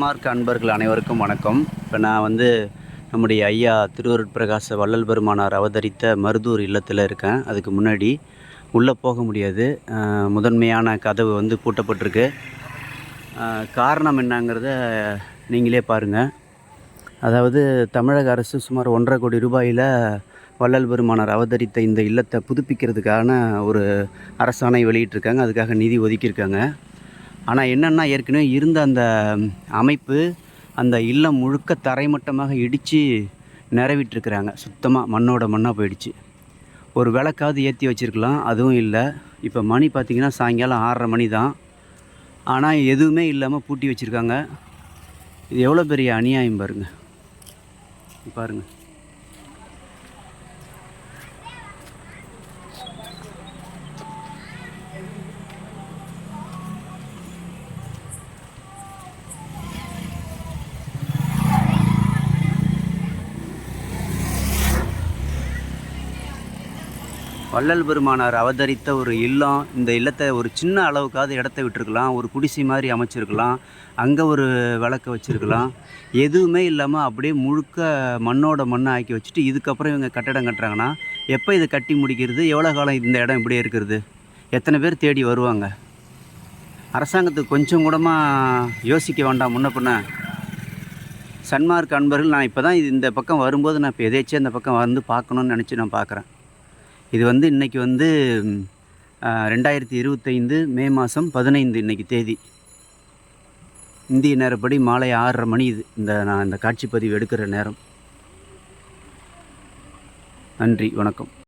Mark அன்பர்கள் அனைவருக்கும் வணக்கம். இப்போ நான் வந்து நம்முடைய ஐயா திருவருட்பிரகாச வள்ளல் பெருமானார் அவதரித்த மருதூர் இல்லத்தில் இருக்கேன். அதுக்கு முன்னாடி உள்ளே போக முடியாது. முதன்மையான கதவு வந்து பூட்டப்பட்டிருக்கு. காரணம் என்னங்கிறத நீங்களே பாருங்கள் அதாவது தமிழக அரசு சுமார் ஒன்றரை கோடி ரூபாயில் வள்ளல் பெருமானார் அவதரித்த இந்த இல்லத்தை புதுப்பிக்கிறதுக்கான ஒரு அரசாணை வெளியிட்டிருக்காங்க. அதுக்காக நிதி ஒதுக்கியிருக்காங்க. ஆனால் என்னென்னா ஏற்கனவே இருந்த அந்த அமைப்பு அந்த இல்லம் முழுக்க தரைமட்டமாக இடித்து நிறவிட்டுருக்குறாங்க. சுத்தமாக மண்ணோட மண்ணாக போயிடுச்சு. ஒரு விளக்காவது ஏற்றி வச்சுருக்கலாம். அதுவும் இல்லை. இப்போ மணி பார்த்திங்கன்னா சாயங்காலம் ஆறரை மணி தான். ஆனால் எதுவுமே இல்லாமல் பூட்டி வச்சுருக்காங்க. இது எவ்வளோ பெரிய அநியாயம் பாருங்கள் பாருங்கள் வள்ளல் பெருமானார் அவதரித்த ஒரு இல்லம் இந்த இல்லத்தை ஒரு சின்ன அளவுக்காவது இடத்த விட்டுருக்கலாம் ஒரு குடிசை மாதிரி அமைச்சிருக்கலாம் அங்கே ஒரு விளக்க வச்சுருக்கலாம். எதுவுமே இல்லாமல் அப்படியே முழுக்க மண்ணோட மண்ணை ஆக்கி வச்சுட்டு இதுக்கப்புறம் இவங்க கட்டடம் கட்டுறாங்கன்னா எப்போ இதை கட்டி முடிக்கிறது? எவ்வளோ காலம் இந்த இடம் இப்படியே இருக்கிறது? எத்தனை பேர் தேடி வருவாங்க? அரசாங்கத்துக்கு கொஞ்சம் கூடமாக யோசிக்க வேண்டாம். முன்ன பின்ன சன்மார்க் அன்பர்கள் நான் இப்போ தான் இது இந்த பக்கம் வரும்போது நான் இப்போ எதேச்சும் இந்த பக்கம் வந்து பார்க்கணுன்னு நினச்சி நான் பார்க்குறேன் இது வந்து இன்றைக்கி வந்து ரெண்டாயிரத்தி இருபத்தைந்து மே மாதம் பதினைந்து இன்னைக்கு தேதி. இந்திய நேரப்படி மாலை ஆறரை மணி இது இந்த நான் இந்த காட்சிப்பதிவு எடுக்கிற நேரம். நன்றி வணக்கம்.